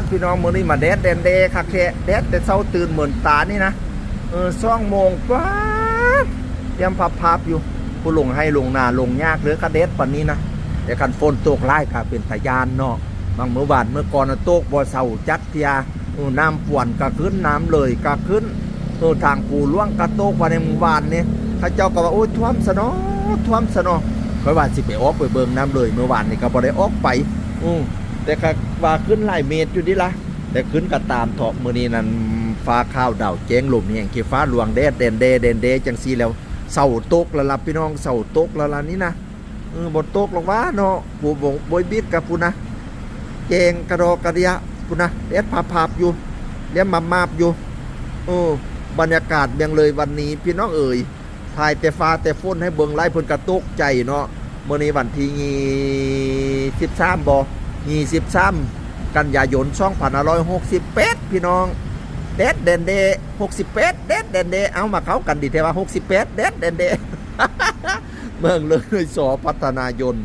ดพี่น้องมื้อนี้มาแดดแดนเดคักแท้แดดแต่เช้าตื่นเหมือนตานี่นะเออ2โมงป๊าดเตรียมพับๆอยู่ผู้ลงให้ลงนาลงยากเหลือกระเด็ดปานนี้นะแต่คันฝนตกหลายก็เป็นพยานเนาะบางเมื่อวานเมื่อก่อนน่ะตกบ่เศร้าจักเทียน้ำป่วนก็ขึ้นน้ำเลยก็ขึ้นเออทางปูล่วงกระโตกว่าในหมู่บ้านเนี่เขาเจ้าก็ว่าโอ้ยท่วมซะเนาะท่วมซะเนาะค่อยว่าสิไปออกไปเบิ่งน้ำเลยเมื่อวานนี่ก็บ่ได้ออกไป อือ แต่ก็ว่าขึ้นหลายเมตรอยู่ดีละแต่ขึ้นก็ตามเถาะมือนี้นั่นฟ้าข้าวดาวแจ้งลมเนี่ยขี้ฟ้าลวงแดดเดนเดเดนเดจังซีแล้วเสาโต๊กละลับพี่น้องเสาโต๊กละลับนี้นะเออบนโตกหรอว่าเนาะปูบงบอยบิดกับปูนะแจงกระดอกกระเดียปูนะแดดพาพาบอยู่เลี้ยมมามาบอยู่เออบรรยากาศเบียงเลยวันนี้พี่น้องเอ่ยถ่ายแต่ฟ้าแต่ฝนให้เบิ่งไล่พนกระตุกใจเนาะเมื่อนี้วันที่สิบสามบอ 23 กันยายน2568พี่น้องเด็ดเด่นเด68เด็ดเด่นเดเอามาเข้ากันดีเทว่า68เด็ดเด่นเดเมืองเลยสอพัฒนายน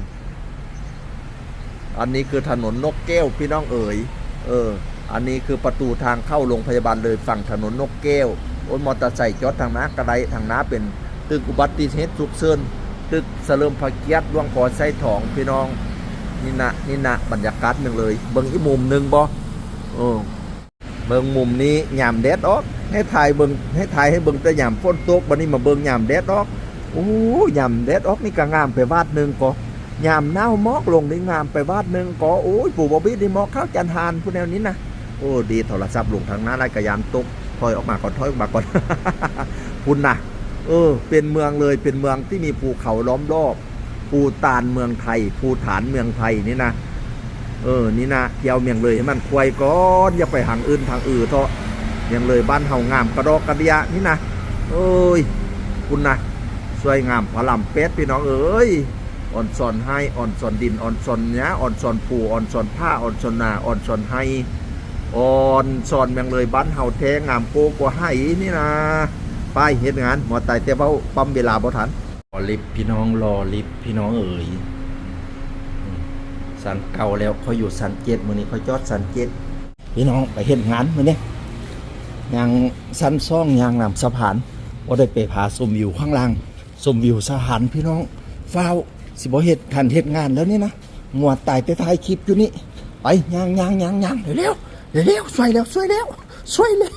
อันนี้คือถนนนกแก้วพี่น้องเอ๋ยเออ อันนี้คือประตูทางเข้าโรงพยาบาลเลยฝั่งถนนนกแก้วโอ้ยมอเตอร์ไซค์จอดทางน้ากระไดทางน้าเป็นตึกอุบัติเหตุสุกเซินตึกเสริมพระเกียรติหลวงพ่อไส้ทองพี่น้อง นี่นะนี่นะบรรยากาศหนึ่งเลย เบิ่งอีกมุมหนึ่งบ่เออเบิ่งมุมนี้ยามแดดออก ให้ถ่ายเบิ่งให้ถ่ายให้เบิ่งแต่ยามฝนตกบัดนี้มาเบิ่งยามแดดออกโอ้ยามแดดออกนี่ก็งามไปวาดหนึ่งก็ยามหนาวมอกลงนี่งามไปวาดหนึ่งก็โอ้ยปู่บ่บิดนี่มอกข้าวจันทานผู้แนวนี้นะโอ้ดีโทรศัพท์ลงทางหน้าไล่กระยานตกถอยออกมาก่อนถอยออกมาก่อนพุ่นนะเออ เป็นเมืองเลยเป็นเมืองที่มีภูเขาล้อมรอบ ภูตานเมืองไทย ภูฐานเมืองไทยนี่นะเออนี่นะเที่ยวเมียงเลยให้มันควายก่อนอย่าไปหางอื่นทางอื่นเถอะเมียงเลยบ้านเฮางามกระดอกกระเดียนี่นะเอ้ยคุณนะสวยงามพลัมเป็ดพี่น้องเอ้ยอ่อนซอนให้อ่อนซอนดินอ่อนซอนเนี้ยอ่อนซอนปูอ่อนซอนผ้าอ่อนซอนนาอ่อนซอนให้อ่อนซอนเมียงเลยบ้านเฮาแท้งามโกกว่าให้นี่นะไปเฮ็ดงานหมอตายแต่เว้าปั๊มเวลาบ่ทัน ลิฟพี่น้องรอลิฟพี่น้องเอ๋ยสันเก่าแล้วเขาอยู่สันเจ็ดมือนี้เขาจอดสันเจ็ดพี่น้องไปเห็นงานมือนี้ยางสันซ่องยางนำสะพานว่าได้ไปพาชมวิวข้างล่างชมวิวสะพานพี่น้องฟ้าสิบเหตุทันเหตุงานแล้วนี่นะมัวตายแต่ท้ายคลิปอยู่นี่ไปยางยางยางยางเร็วเร็วเร็วๆช่วยแล้วช่วยแล้วช่วยแล้ว